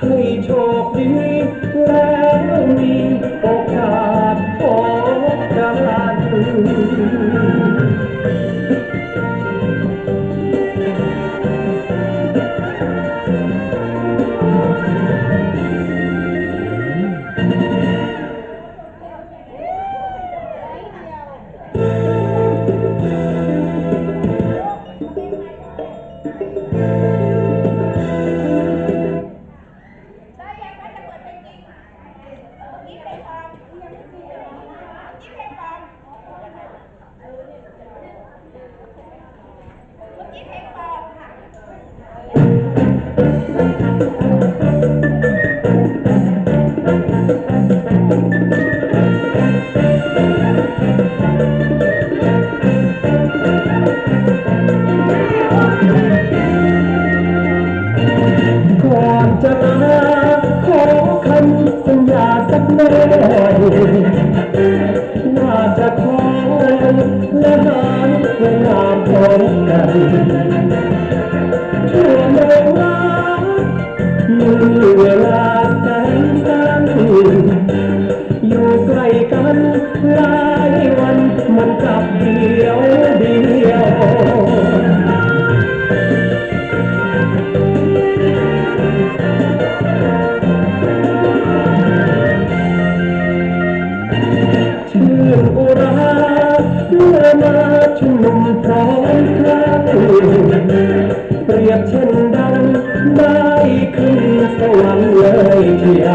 ให้โชคดี Jaya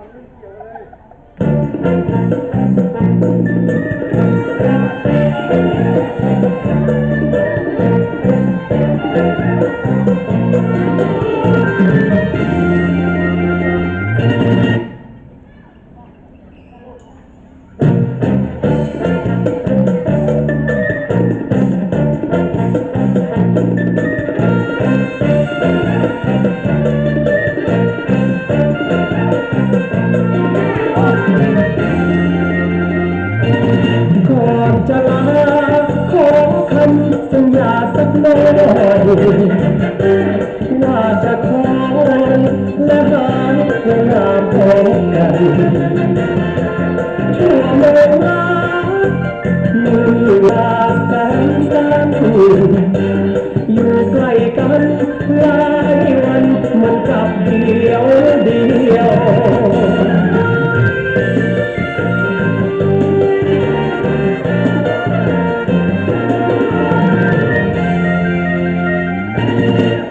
Thank you. อยู่ใกล้กันหลายวันมือนกับเดียวเดียว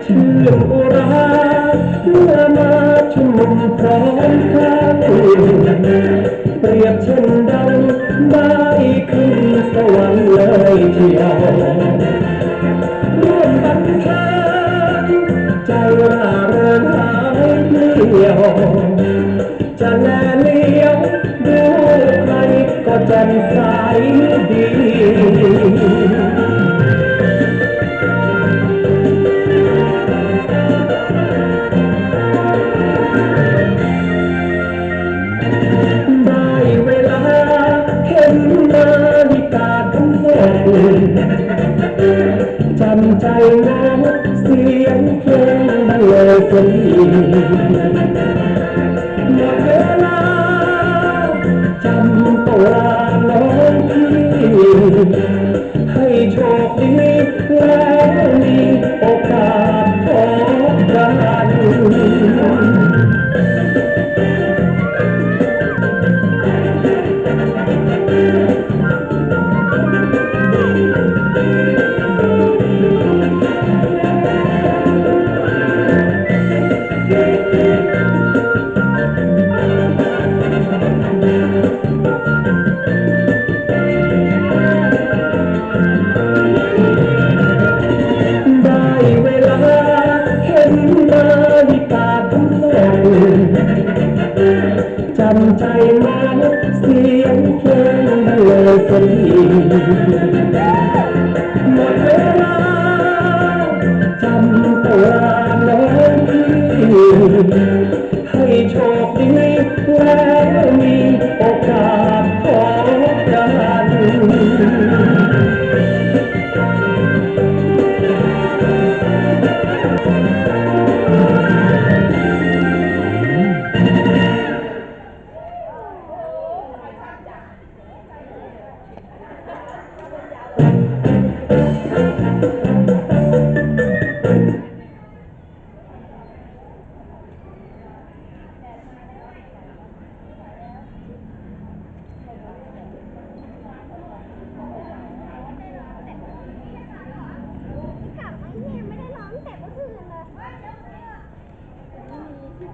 ชื่อุราเมื่อมาชุมนุมพร้อมกันเปรียบเช่นดังได้ขึ้นสวรรค์เลยเที่ยว จำใจมาเสียงเพลงบรรเลงสนีหมดเวลาจำตัวน้องพี่ให้โชคดีแล้ว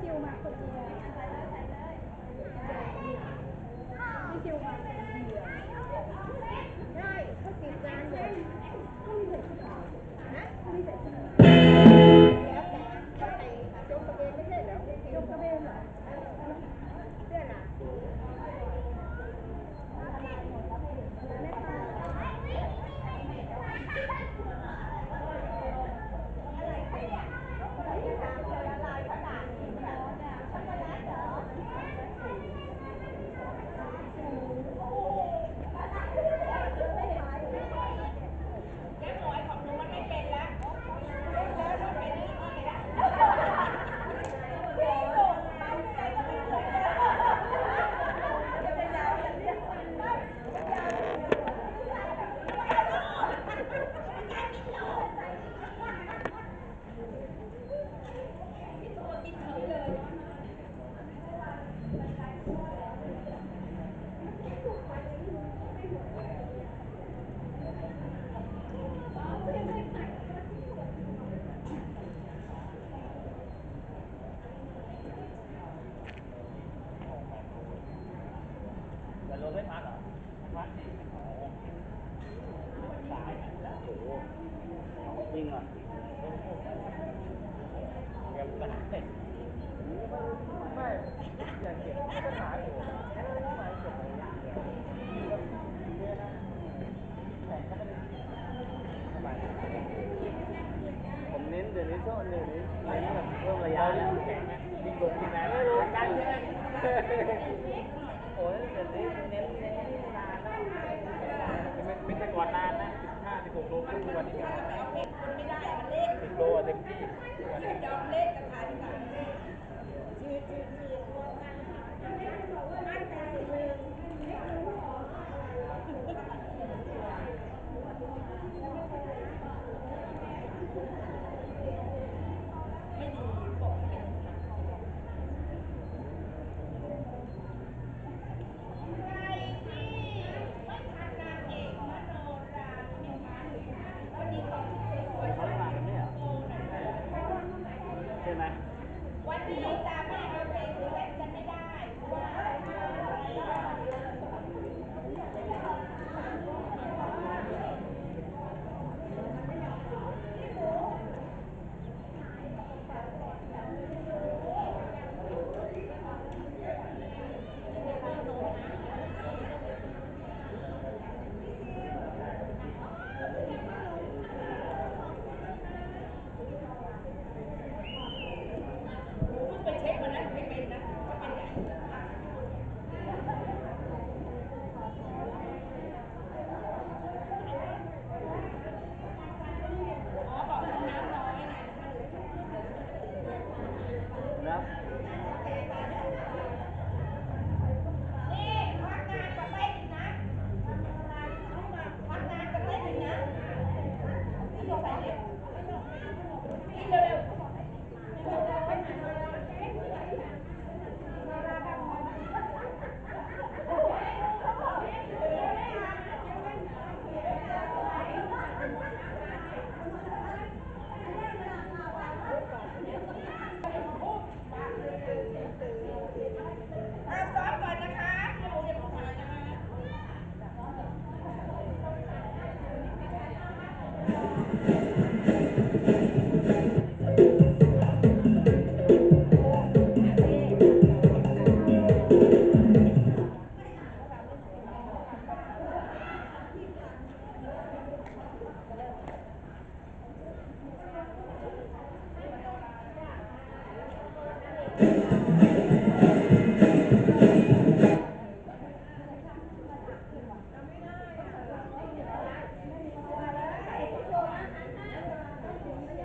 คิวมาคนเดียวพี่คิวมาคนเดียวได้เขาติดงานเลยู่เขามีใส่ชุดขาวนะเขามีใส่ชุดขาวแล้วแต่เขาใส่จงกระเบนไม่ใช่เหรอจงกระเบนเหรอเสื้อหนา จริงเหรอเก็บได้ไม่อย่าเก็บปัญหาอยู่ไม่เก็บอะไรอย่างเดีย วแต่ก็ไม่ได้ทำไมผมเน้นเดี๋ยวนี้ช่วงเดี๋ยวนี้เน้นแบบเพิ่มระยะแล้วแข็งนะยิงลงยิงแรงไม่รู้กันใช่ไหมโอ้ยเดี๋ยวนี้เน้นเน้นนานแล้วไม่ไม่แต่ก่อนนานนะ สิบห้าสิบหกโลครึ่งวันนี้เอาเผ็ดคนไม่ได้มันเละสิบโลเต็มที่ยอมเละกับทานกันชื่อชื่อชื่อไม่